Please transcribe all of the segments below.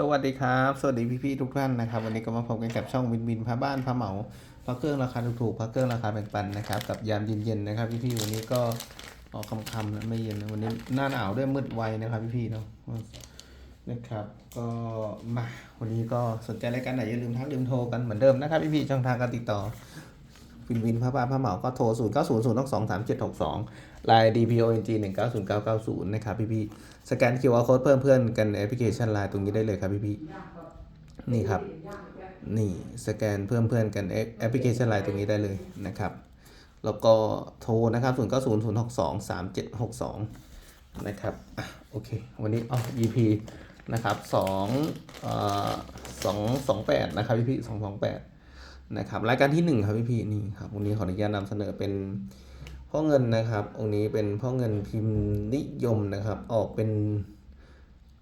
สวัสดีครับ สวัสดีพี่ๆทุกท่านนะครับ วันนี้ก็มาพบกันกับช่องวินวินพระบ้านพระเหมาพระเครื่องราคาถูกๆพระเครื่องราคาแบ่งปันนะครับกับยามเย็นๆนะครับ พี่ๆวันนี้ก็ออกคำๆนะไม่เย็นนะวันนี้หน้าหนาวด้วยมืดไวนะครับ พี่ๆเนาะนะครับ ก็มาวันนี้ก็สนใจรายการไหนอย่าลืมทักลืมโทรกันเหมือนเดิมนะครับพี่ๆช่องทางการติดต่อวินวินพระบ้านพระเหมาก็โทร 0 9 0 0 2 2 3 7 6 2 Line DPONG 1 9 0 9 9 0 นะครับพี่พี่ๆสแกน QR Code เพิ่มเพื่อนกันในแอปพลิเคชัน Line ตรงนี้ได้เลยครับพี่พี่ๆนี่ครับ นี่สแกนเพิ่มเพื่อนกันแอปพลิเคชัน Line ตรงนี้ได้เลยนะครับ แล้วก็โทรนะครับ 0 9 0 0 6 2 3 7 6 2 นะครับอะโอเค วันนี้อ๋อ EP นะครับ2เอ่อ2 2 8นะครับพี่พี่2 2 8นะครับ รายการที่หนึ่งครับพี่พี่นี่ครับ วันนี้ขออนุญาตนำเสนอเป็น พ่อเงินนะครับ องค์นี้เป็นพ่อเงินพิมพ์นิยมนะครับ ออกเป็น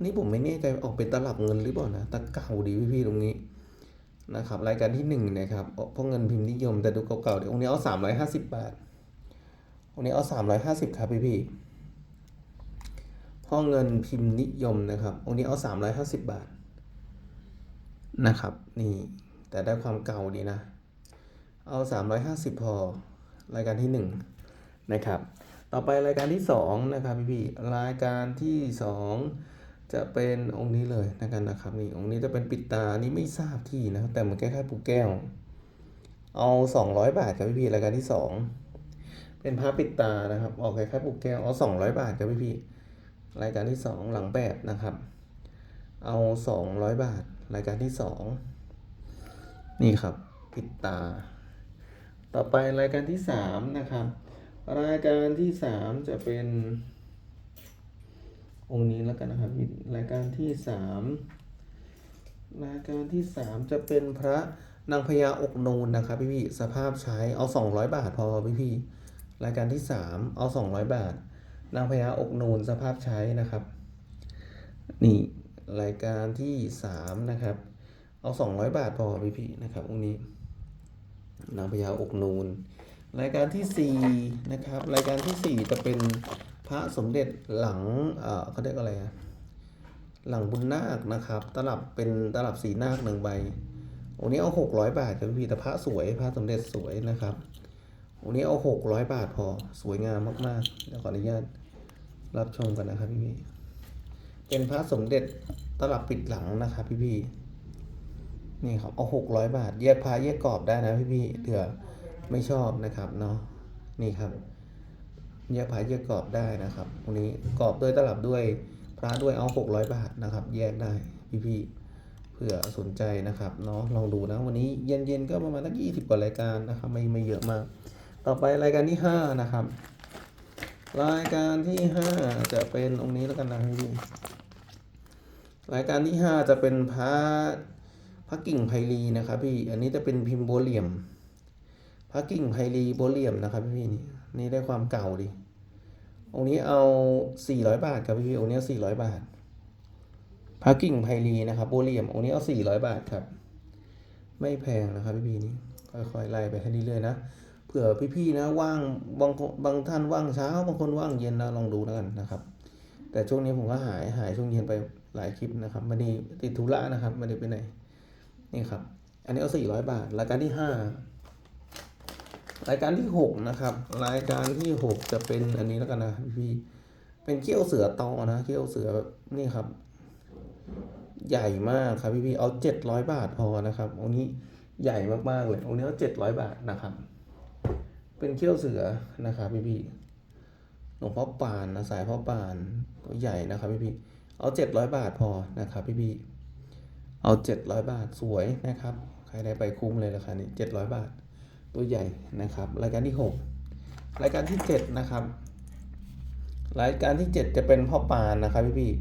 นี่ผมไม่แน่ใจออกเป็นตลับเงินหรือเปล่านะแตะเก่าดีพี่พี่ตรงนี้นะครับรายการที่หนึ่งนะครับออกพ่อเงินพิมพ์นิยมแต่ดูเก่าๆเดี๋ยวองค์นี้เอาสามร้อยห้าสิบบาทองค์นี้เอาสามร้อยห้าสิบครับพี่พี่พ่อเงินพิมพ์นิยมนะครับองค์นี้เอาสามร้อยห้าสิบบาทนะครับนี่แต่ได้ความเก่าดีนะ เอา 350 พอรายการที่ 1 นะครับ ต่อไปรายการที่ 2 นะครับพี่พี่รายการที่ 2 จะเป็นองค์นี้เลยนะครับนะครับนี่องค์นี้จะเป็นปิดตานี่ไม่ทราบที่นะแต่เหมือนคล้ายๆปูแก้ว เอา 200 บาทครับพี่พี่รายการที่ 2 เป็นพระปิดตานะครับ ออกคล้ายๆปูแก้วเอา 200 บาทครับพี่พี่รายการที่ 2 หลังแปดนะครับ เอา 200 บาท รายการที่ 2 นี่ครับปิดตา ต่อไปรายการที่สามนะครับ รายการที่สามจะเป็นองค์นี้แล้วกันนะครับรายการที่สามรายการที่สามจะเป็นพระนางพญาอกนูนนะครับพี่พี่สภาพใช้เอาสองร้อยบาทพอพี่พี่รายการที่สามเอาสองร้อยบาท นางพญาอกนูนสภาพใช้นะครับ นี่รายการที่สามนะครับ เอาสองร้อยบาทพอพี่พี่นะครับองค์นี้ นางพญาอกนูน รายการที่สี่นะครับรายการที่สี่จะเป็นพระสมเด็จหลังเอ่อเขาเรียกอะไรอะหลังบุญนาคนะครับ ตลับเป็นตลับสีนาคหนึ่งใบองค์นี้เอาหกร้อยบาทครับพี่แต่พระสวยพระสมเด็จสวยนะครับองค์นี้เอาหกร้อยบาทพอสวยงามมากๆเดี๋ยวขออนุญาตรับชมกันนะครับพี่พี่เป็นพระสมเด็จตลับปิดหลังนะครับพี่พี่นี่ครับเอาหกร้อยบาทแยกพาแยกกรอบได้นะพี่พี่ๆเผื่อ ไม่ชอบนะครับเนาะนี่ครับแยกพาแยกกรอบได้นะครับวันนี้กรอบด้วยตลับด้วยพระด้วยเอาหกร้อยบาทนะครับ แยกได้พี่พี่ๆเผื่อสนใจนะครับเนาะลองดูนะวันนี้เย็นๆก็ประมาณสักยี่สิบกว่ารายการนะครับ ไม่ไม่เยอะมาก ต่อไปรายการที่ห้านะครับ รายการที่ห้าจะเป็นองค์นี้แล้วกันนะพี่รายการที่ห้าจะเป็นพระพระกิ่งไพลีนะครับพี่อันนี้จะเป็นพิมพ์โบเหลี่ยม ระกิ่งไพลีโบเหลี่ยมนะครับพี่นี่นี่ได้ความเก่าดิองค์นี้เอา 400 บาทครับพี่พีองค์นี้400 บาทพระกิ่งไพลีนะครับโบเหลี่ยมองค์นี้เอา 400 บาทครับ ไม่แพงนะครับพี่พี่นี่ค่อยๆไล่ไปให้เรื่อยๆนะเผื่อพี่ๆนะว่างบางบางท่านว่างเช้าบางคนว่างเย็นนะลองดูแล้วกันนะครับ แต่ช่วงนี้ผมก็หายหายช่วงเย็นไปหลายคลิปนะครับไม่ได้ติดธุระนะครับไม่ได้ไปไหนนี่ครับ อันนี้เอาสี่ร้อยบาทรายการที่ห้า รายการที่หกนะครับ รายการที่หกจะเป็นอันนี้แล้วกันนะพี่เป็นเกี้ยวเสือตอนะเกี้ยวเสือแบบนี่ครับ ใหญ่มากครับพี่พี่เอาเจ็ดร้อยบาทพอนะครับองนี้ใหญ่มากๆเลยองนี้เอาเจ็ดร้อยบาทนะครับ เป็นเขี้ยวเสือนะครับพี่พี่หลวงพ่อปานนะสายพ่อปานตัวใหญ่นะครับพี่พี่เอาเจ็ดร้อยบาทพอนะครับพี่พี่เอาเจ็ดร้อยบาทสวยนะครับ ใครได้ไปคุ้มเลยราคานี้เจ็ดร้อยบาท ตัวใหญ่นะครับรายการที่หกรายการที่เจ็ดนะครับ รายการที่เจ็ดจะเป็นพ่อปานนะครับพี่พี่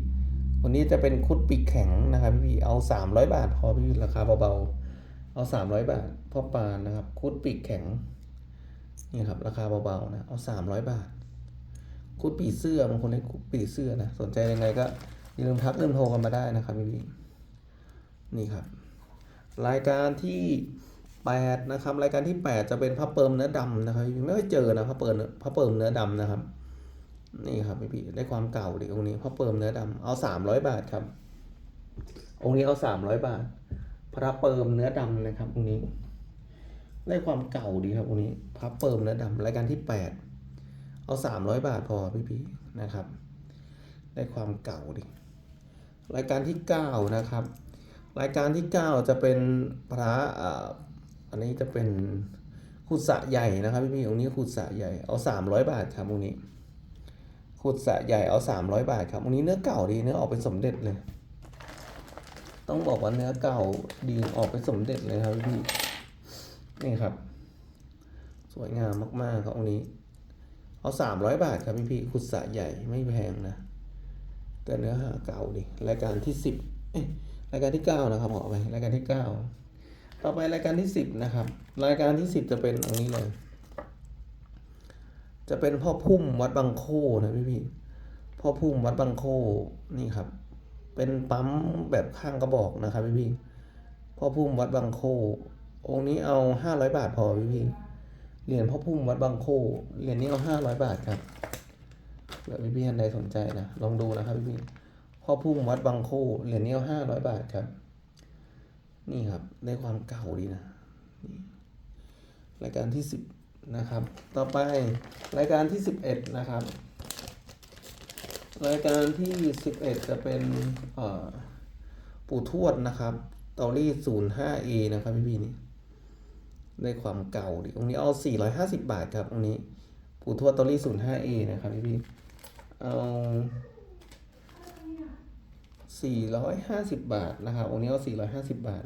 วันนี้จะเป็นคุดปีกแข็งนะครับพี่พี่เอาสามร้อยบาทพอพี่ราคาเบาๆเอาสามร้อยบาทพ่อปานนะครับคุดปีกแข็งนี่ครับราคาเบาๆนะเอาสามร้อยบาทคุดปีเสื้อบางคนเรียกคุดปีเสื้อนะสนใจยังไงก็อย่าลืมทักลืมโทรกันมาได้นะครับพี่พี่นี่ครับ รายการที่ แปดนะครับรายการที่แปดจะเป็นพระเปิมเนื้อดำนะครับไม่ค่อยเจอนะพระเปิมพระเปิมเนื้อดำนะครับ นี่ครับพี่พี่ได้ความเก่าดิองค์นี้พระเปิมเนื้อดำเอาสามร้อยบาทครับ องค์นี้เอาสามร้อยบาท พระเปิมเนื้อดำนะครับองค์นี้ ได้ความเก่าดีครับองค์นี้ พระเปิมเนื้อดำรายการที่แปดเอาสามร้อยบาทพอพี่ๆนะครับ ได้ความเก่าดีรายการที่เก้านะครับ รายการที่เก้าจะเป็นพระ อันนี้จะเป็นขุดสะใหญ่นะครับพี่ๆองค์นี้ขุดสะใหญ่เอาสามร้อยบาทครับองค์นี้ขุดสะใหญ่เอาสามร้อยบาทครับองค์นี้เนื้อเก่าดีเนื้อออกเป็นสมเด็จเลย ต้องบอกว่าเนื้อเก่าดีออกเป็นสมเด็จเลยครับพี่นี่ครับ สวยงามมากๆครับองค์นี้ เอาสามร้อยบาทครับพี่พี่ขุดสะใหญ่ไม่แพงนะ แต่เนื้อหาเก่าดิรายการที่สิบรายการที่เก้านะครับขอไปรายการที่เก้า ต่อไปรายการที่สิบนะครับ รายการที่สิบจะเป็นอันนี้เลย จะเป็นพ่อพุ่มวัดบางโคนะพี่พี่พ่อพุ่มวัดบางโคนี่ครับ เป็นปั๊มแบบข้างกระบอกนะครับพี่พี่พ่อพุ่มวัดบางโค องค์นี้เอาห้าร้อยบาทพอพี่พี่เหรียญพ่อพุ่มวัดบางโคเหรียญนี้เอาห้าร้อยบาทครับเผื่อพี่พี่ท่านใดสนใจนะลองดูนะครับพี่พี่พ่อพุ่มวัดบางโคเหรียญนี้เอาห้าร้อยบาทครับ นี่ครับได้ความเก่าดีนะนี่รายการที่สิบนะครับ ต่อไปรายการที่สิบเอ็ดนะครับ รายการที่สิบเอ็ดจะเป็นปู่ทวดนะครับตอรี่ศูนย์ห้าเอนะครับพี่พี่นี่ได้ความเก่าดิองนี้เอาสี่ร้อยห้าสิบบาทครับองนี้ปู่ทวดตอรี่ศูนย์ห้าเอนะครับพี่พี่เอา สี่ร้อยห้าสิบบาทนะครับองค์นี้เอาสี่ร้อยห้าสิบบาท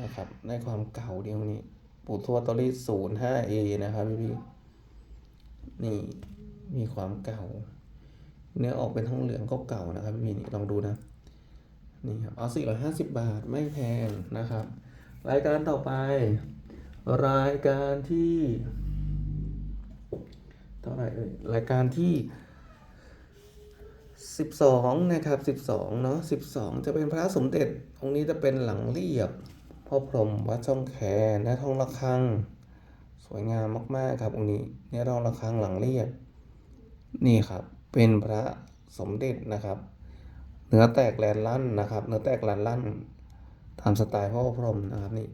นะครับได้ความเก่าเดิองค์นี้ ปู่ทวดตอรี่ศูนย์ห้าเอนะครับพี่พี่นี่มีความเก่า เนื้อออกเป็นทองเหลืองก็เก่านะครับพี่นี่ลองดูนะนี่ครับเอา450บาทไม่แพงนะครับ รายการต่อไป รายการที่ เท่าไหร่เอ่ยรายการที่ 12 นะครับ 12 เนาะ12 จะเป็นพระสมเด็จ องค์นี้จะเป็นหลังเรียบพ่อพรหมวัดช่องแคนะทองระฆัง สวยงามมากๆครับองค์นี้เนี่ยทองระฆังหลังเรียบ นี่ครับ เป็นพระสมเด็จนะครับ เนื้อแตกแลนลั่นนะครับ เนื้อแตกแลนลั่นทำสไตล์พ่อพรหมนะครับนี่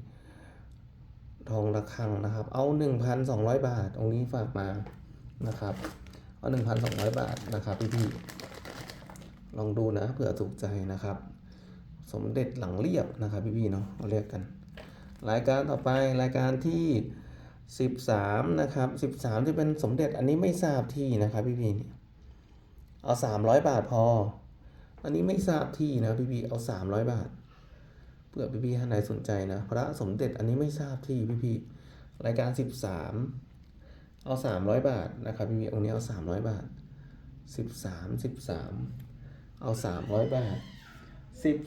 ทองระฆังนะครับ เอา 1,200 บาท องค์นี้ฝากมานะครับ เอา 1,200 บาทนะครับพี่ๆ ลองดูนะเผื่อถูกใจนะครับ สมเด็จหลังเรียบนะครับพี่พี่ๆเนาะเราเรียกกัน รายการต่อไปรายการที่ 13 นะครับ 13จะเป็นสมเด็จอันนี้ไม่ทราบที่นะครับพี่พี่ๆเอา 300 บาทพอ อันนี้ไม่ทราบที่นะพี่พี่ๆเอา 300 บาทเผื่อพี่พี่ๆท่านใดสนใจนะพระสมเด็จอันนี้ไม่ทราบที่พี่พี่ๆรายการ 13 เอา 300 บาทนะครับพี่พี่ๆองค์นี้เอา 300 บาท 13 13 เอา300บาท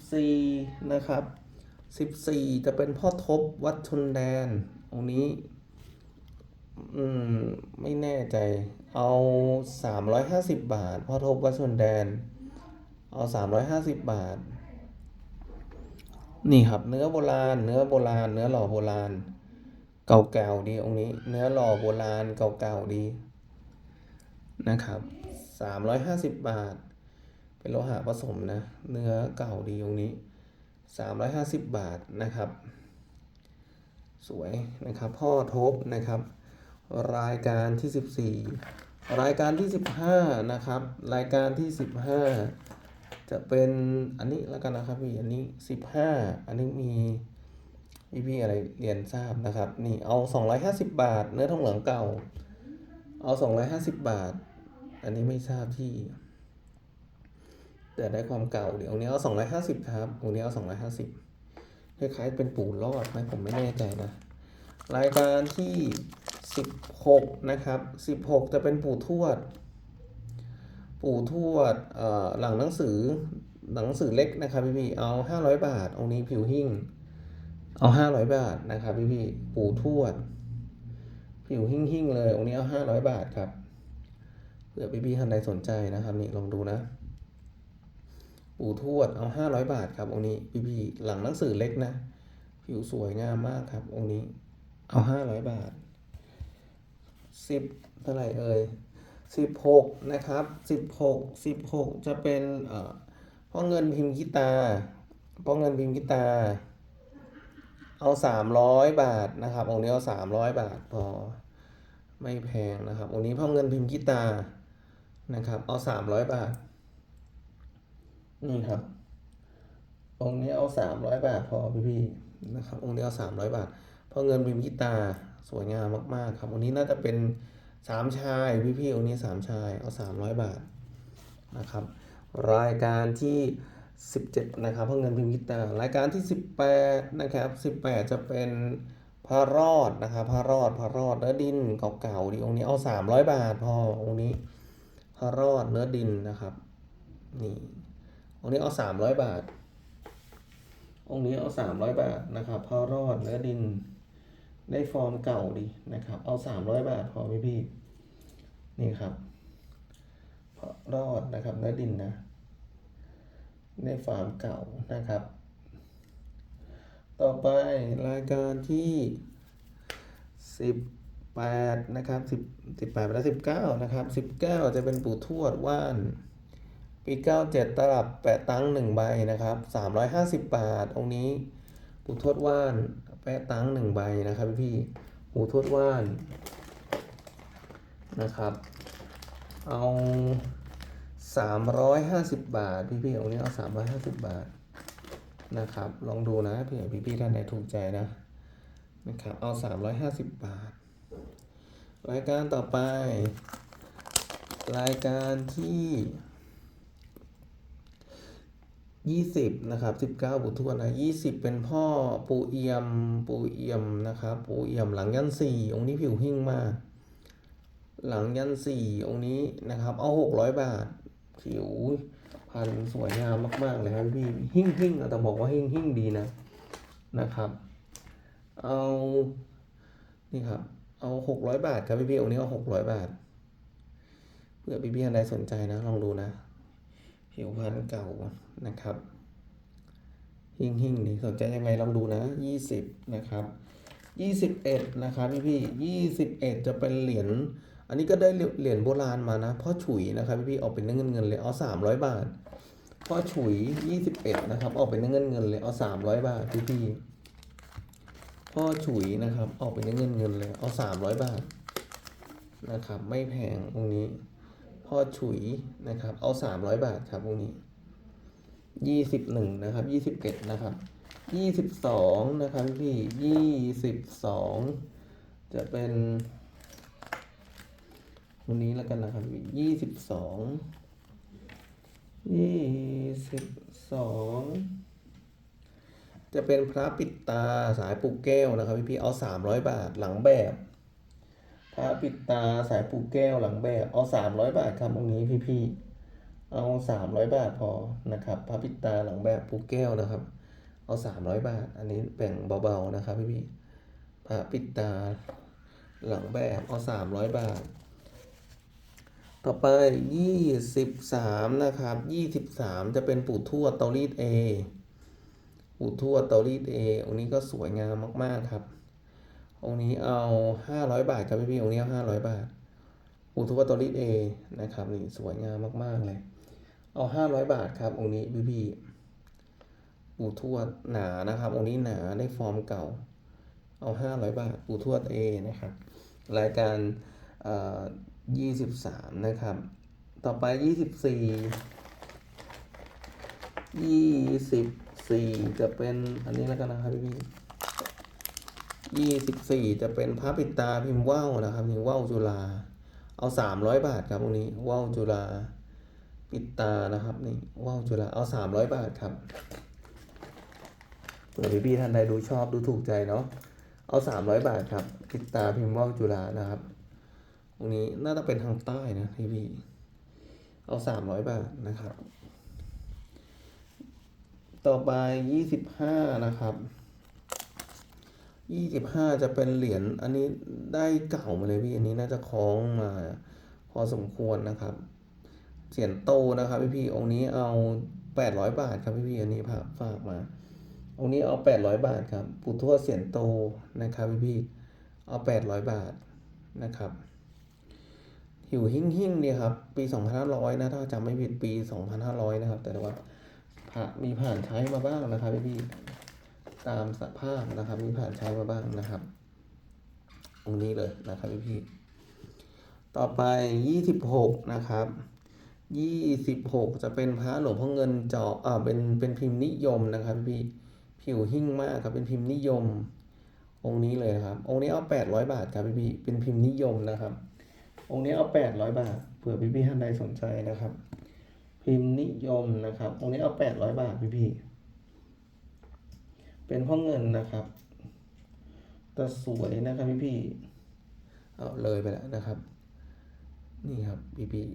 14นะครับ14จะเป็นพ่อทบวัดชนแดนองนี้ อืม ไม่แน่ใจ เอาสามร้อยห้าสิบบาท พ่อทบวัดชนแดน เอาสามร้อยห้าสิบบาท นี่ครับ เนื้อโบราณ เนื้อโบราณ เนื้อหล่อโบราณ เก่าๆดีองค์นี้ เนื้อหล่อโบราณเก่าๆดี นะครับสามร้อยห้าสิบบาท เป็นโลหะผสมนะ เนื้อเก่าดีองนี้สามร้อยห้าสิบบาทนะครับ สวยนะครับ พ่อทบนะครับ รายการที่ 14 รายการที่ 15 นะครับ รายการที่ 15 จะเป็นอันนี้แล้วกันนะครับพี่อันนี้ 15 อันนี้มีพี่พี่ๆอะไรเรียนทราบนะครับ นี่เอา 250 บาท เนื้อทองเหลืองเก่า เอา 250 บาท อันนี้ไม่ทราบที่ แต่ได้ความเก่าเดี๋ยวองค์นี้เอา250ครับองค์นี้เอา250คล้ายๆเป็นปูรอดไหมผมไม่แน่ใจนะ รายการที่16นะครับ16จะเป็นปู่ทวด ปู่ทวดหลังหนังสือหนังสือเล็กนะครับพี่พี่เอา500บาทองนี้ผิวหิ่งเอา500บาทนะครับพี่พี่ปู่ทวด ผิวหิ่งหิ่งเลยองนี้เอา500บาทครับเผื่อพี่พี่ท่านใดสนใจนะครับนี่ลองดูนะ ปู่ทวดเอา 500 บาทครับองค์นี้พี่พี่ๆหลังหนังสือเล็กนะ ผิวสวยงามมากครับองค์นี้ เอาห้าร้อยบาทสิบเท่าไหร่เอ่ยสิบหกนะครับสิบหกสิบหกจะเป็นเอ่อพ่อเงินพิมพ์กีตาพ่อเงินพิมพ์กีตา เอาสามร้อยบาทนะครับองค์นี้เอาสามร้อยบาทพอไม่แพงนะครับองค์นี้พ่อเงินพิมพ์กีตานะครับ เอาสามร้อยบาท นี่ครับ องค์นี้เอาสามร้อยบาทพอพี่พี่นะครับ องค์นี้เอาสามร้อยบาทพ่อเงินพิมพ์กีตาสวยงามมาก ๆ ครับ องค์นี้น่าจะเป็นสามชายพี่พี่องค์นี้สามชายเอาสามร้อยบาทนะครับ รายการที่17นะครับเพราะเงินพิมพิตารายการที่18นะครับ18จะเป็นพระรอดนะครับพระรอดพระรอดเนื้อดินเก่าๆดิองค์นี้เอา300บาทพอองค์นี้พระรอดเนื้อดินนะครับนี่ องค์นี้เอา300บาท องค์นี้เอา300บาทนะครับพระรอดเนื้อดินได้ฟอร์มเก่าดีนะครับ เอา300บาทพอพี่พี่นี่ครับพระรอดนะครับเนื้อดินนะในฟาร์มเก่านะครับ ต่อไปรายการที่สิบแปดนะครับสิบสิบแปดไปแล้วสิบเก้านะครับสิบเก้าจะเป็นปู่ทวดว่าน ปีเก้าเจ็ดตลับแปะตังหนึ่งใบนะครับสามร้อยห้าสิบบาท องค์นี้ ปู่ทวดว่าน แปะตังหนึ่งใบนะครับพี่พี่ปู่ทวดว่านนะครับ เอาสามร้อยห้าสิบบาท พี่พี่ๆเอาเนี้เอาสามร้อยห้าสิบบาทนะครับ ลองดูนะเผื่อพี่พี่ๆท่านไหนถูกใจนะนะครับเอาสามร้อยห้าสิบบาท รายการต่อไป รายการที่ ยี่สิบนะครับสิบเก้าบุตรทวดนะยี่สิบเป็นพ่อปูเอียม ปูเอียมนะครับ ปูเอียมหลังยันสี่องค์นี้ผิวหิ่งมาก หลังยันสี่องค์นี้นะครับ เอาหกร้อยบาท ผิวพันสวยงามมาก ๆ เลยครับพี่ หิ่งหิ่งอะแต่บอกว่าหิ่งหิ่งดีนะ นะครับ เอา นี่ครับ เอาหกร้อยบาทครับพี่พี่องค์นี้เอาหกร้อยบาท เพื่อพี่พี่ท่านใดสนใจนะ ลองดูนะ ผิวพันเก่านะครับ หิ่งหิ่งนี่สนใจยังไงลองดูนะยี่สิบนะครับยี่สิบเอ็ดนะครับพี่พี่ยี่สิบเอ็ดจะเป็นเหรียญอันนี้ก็ได้เหรียญโบราณมานะพ่อฉุยนะครับพี่พี่ๆออกเป็นเงินเงินเลยเอาสามร้อยบาทพ่อฉุยยี่สิบเอ็ดนะครับออกเป็นเงินเงินเลยเอาสามร้อยบาทพี่พี่พ่อฉุยนะครับออกเป็นเงินเงินเลยเอาสามร้อยบาทนะครับ ไม่แพงตรงนี้ พ่อฉุยนะครับ เอาสามร้อยบาทครับตรงนี้ยี่สิบหนึ่งนะครับยี่สิบเอ็ดนะครับยี่สิบสองนะครับพี่ยี่สิบสองจะเป็นวันนี้แล้วกันนะครับยี่สิบสอง ยี่สิบสอง จะเป็นพระปิดตาสายปูแก้วนะครับพี่พี่เอาสามร้อยบาทหลังแบบ พระปิดตาสายปูแก้วหลังแบบเอาสามร้อยบาทครับตรงนี้พี่พี่ๆเอาสามร้อยบาทพอนะครับพระปิดตาหลังแบบปูแก้วนะครับ เอาสามร้อยบาท อันนี้แบ่งเบาๆนะครับพี่พี่ๆพระปิดตาหลังแบบเอาสามร้อยบาท ต่อไปยี่สิบสามนะครับยี่สิบสามจะเป็นปู่ทวดเตารีดเอปู่ทวดเตารีดเอองค์นี้ก็สวยงามมากๆครับ องค์นี้เอาห้าร้อยบาทครับพี่พี่องค์นี้เอาห้าร้อยบาทปู่ทวดเตรีดเอนะครับนี่สวยงามมาก ๆ เลย เอาห้าร้อยบาทครับองค์นี้พี่พี่ปู่ทวดหนานะครับ องค์นี้หนาได้ฟอร์มเก่า เอาห้าร้อยบาทปู่ทวดเอนะครับ รายการเอ่อยี่สิบสามนะครับ ต่อไปยี่สิบสี่ยี่สิบสี่จะเป็นอันนี้แล้วกันนะครับพี่พี่ ยี่สิบสี่จะเป็นพระปิดตาพิมพ์ว่าวนะครับพิมพ์ว่าวจุฬาเอาสามร้อยบาทครับตรงนี้ว่าวจุฬาปิดตานะครับนี่ว่าวจุฬาเอาสามร้อยบาทครับเผื่อพี่ๆท่านใดดูชอบดูถูกใจเนาะเอาสามร้อยบาทครับปิดตาพิมพ์ว่าวจุฬานะครับตรงนี้น่าจะเป็นทางใต้นะพี่พี่เอาสามร้อยบาทนะครับ ต่อไปยี่สิบห้านะครับ ยี่สิบห้าจะเป็นเหรียญอันนี้ได้เก่ามาเลยพี่ อันนี้น่าจะคล้องมา พอสมควรนะครับเสียนโตนะครับพี่พี่องค์นี้เอาแปดร้อยบาทครับพี่พี่อันนี้ฝากฝากมา องค์นี้เอาแปดร้อยบาทครับปู่ทวดเสียนโตนะครับพี่พี่เอาแปดร้อยบาทนะครับหิวหิ่งหิ่งๆดีครับ ปี2500นห้าร้อยนะถ้าจำไม่ผิดปี2500นห้าร้อยนะครับ แต่ว่าผ่ามีผ่านใช้มาบ้างนะครับพี่พี่ ตามสภาพนะครับมีผ่านใช้มาบ้างนะครับตรงนี้เลยนะครับพี่พี่ต่อไปยี่สิบหกนะครับยี่สิบหกจะเป็นพระหลวงพ่อเงินเจาะอ่าเป็นเป็นพิมพ์นิยมนะครับพี่ผิวหิ้งมากครับเป็นพิมพ์นิยม องค์นี้เลยนะครับ องค์นี้เอาแปดร้อยบาทครับพี่พี่เป็นพิมพ์นิยมนะครับ องค์นี้เอาแปดร้อยบาทเผื่อพี่พี่ท่านใดสนใจนะครับ พิมพ์นิยมนะครับ องค์นี้เอาแปดร้อยบาทพี่พี่ เป็นพ่อเงินนะครับแต่สวยนะครับพี่พี่เอาเลยไปแล้วนะครับ นี่ครับพี่พี่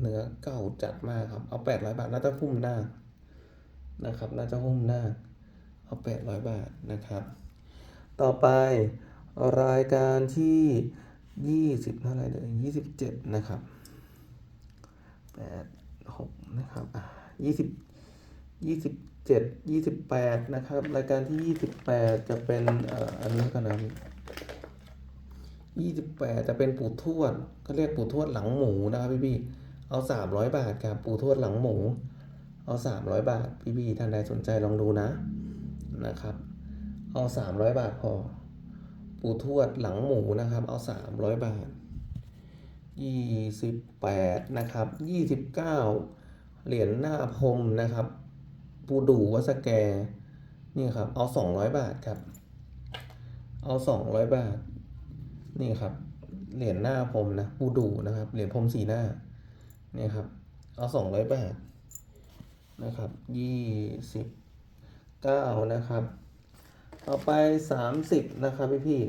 เนื้อเก่าจัดมากครับ เอาแปดร้อยบาทน่าจะหุ้มหน้านะครับ น่าจะหุ้มหน้า เอาแปดร้อยบาทนะครับ ต่อไปรายการที่ยี่สิบเท่าไรเลยยี่สิบเจ็ดนะครับแปดหกนะครับอ่ายี่สิบยี่สิบ เจ็ดยี่สิบแปดนะครับ รายการที่ยี่สิบแปดจะเป็นอ,อันนี้กันนะยี่สิบแปดจะเป็นปู่ทวดก็เรียกปู่ทวดหลังหมูนะครับพี่พี่ๆเอาสามร้อยบาทครับปู่ทวดหลังหมู เอาสามร้อยบาท พี่พี่ๆท่านใดสนใจลองดูนะนะครับ เอาสามร้อยบาทพอ ปูทวดหลังหมูนะครับ เอาสามร้อยบาทยี่สิบแปดนะครับยี่สิบเก้าเหรียญหน้าพรมนะครับ ปูดูวัสแกนี่ครับ เอาสองร้อยบาทครับ เอาสองร้อยบาท นี่ครับ เหรียญหน้าพรมนะ ปูดูนะครับ เหรียญพรมสีหน้านี่ครับ เอาสองร้อยบาท นะครับ ยี่สิบเก้านะครับ ต่อไปสามสิบนะครับพี่พี่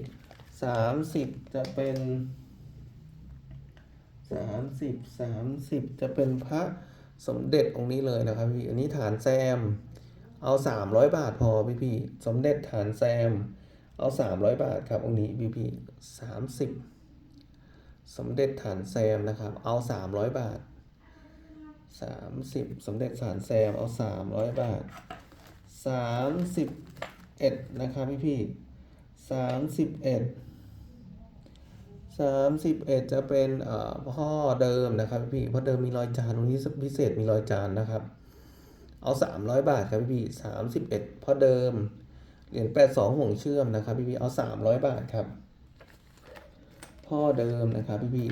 สามสิบจะเป็นสามสิบสามสิบจะเป็นพระ สมเด็จองค์นี้เลยนะครับพี่ อันนี้ฐานแซม เอาสามร้อยบาทพอพี่พี่ สมเด็จฐานแซม เอาสามร้อยบาทครับองค์นี้พี่พี่สามสิบสมเด็จฐานแซมนะครับ เอาสามร้อยบาทสามสิบสมเด็จฐานแซม เอาสามร้อยบาทสามสิบเอ็ดนะครับพี่พี่สามสิบเอ็ดสามสิบเอ็ดจะเป็นพ่อเดิมนะครับพี่พี่เพราะเดิมมีรอยจานตรงนี้พิเศษมีรอยจานนะครับ เอาสามร้อยบาทครับพี่พี่สามสิบเอ็ดพ่อเดิมเหรียญแปดสองห่วงเชื่อมนะครับพี่พี่เอาสามร้อยบาทครับ พ่อเดิมนะครับพี่พี่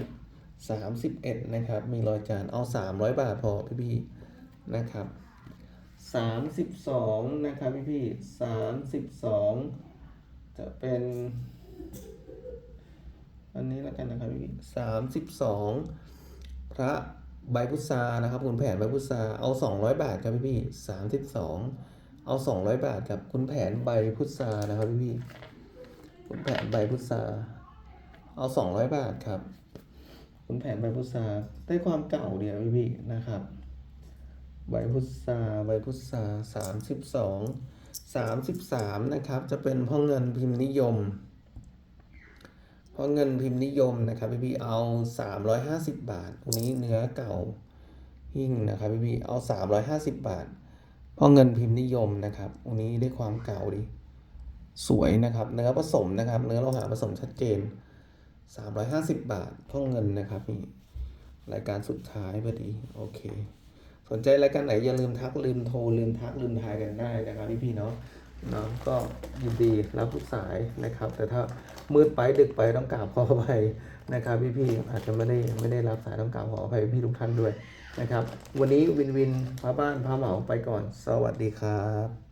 สามสิบเอ็ดนะครับมีรอยจานเอาสามร้อยบาทพอพี่พี่นะครับสามสิบสองนะครับพี่พี่สามสิบสองจะเป็น กันนะครับพี่สามสิบสองพระใบพุทรานะครับคุณแผนใบพุทราเอาสองร้อยบาทครับพี่พี่สามสิบสองเอาสองร้อยบาทครับคุณแผนใบพุทรานะครับพี่พี่คุณแผนใบพุทราเอาสองร้อยบาทครับ คุณแผนใบพุทราได้ความเก่าเดียวพี่พี่นะครับใบพุทราใบพุทราสามสิบสองสามสิบสามนะครับ จะเป็นพ่อเงินพิมพ์นิยม พ่อเงินพิมพ์นิยมนะครับพี่พี่เอาสามร้อยห้าสิบบาทตรงนี้เนื้อเก่าหิ้งนะครับพี่พี่เอาสามร้อยห้าสิบบาทพ่อเงินพิมพ์นิยมนะครับตรงนี้ได้ความเก่าดีสวยนะครับ เนื้อผสมนะครับ เนื้อโลหะผสมชัดเจนสามร้อยห้าสิบบาทพ่อเงินนะครับนี่รายการสุดท้ายพอดีโอเค สนใจรายการไหนอย่าลืมทักลืมโทรลืมทักลืมทายกันได้นะครับพี่พี่เนาะ นาะก็ยินดีรับทุกสายนะครับ แต่ถ้ามืดไปดึกไปต้องกราบขออภัยนะครับพี่พี่ๆอาจจะไม่ได้ไม่ได้รับสายต้องกราบขออภัยพี่ทุกท่านด้วยนะครับ วันนี้วินวินพาบ้านพาเหมาไปก่อน สวัสดีครับ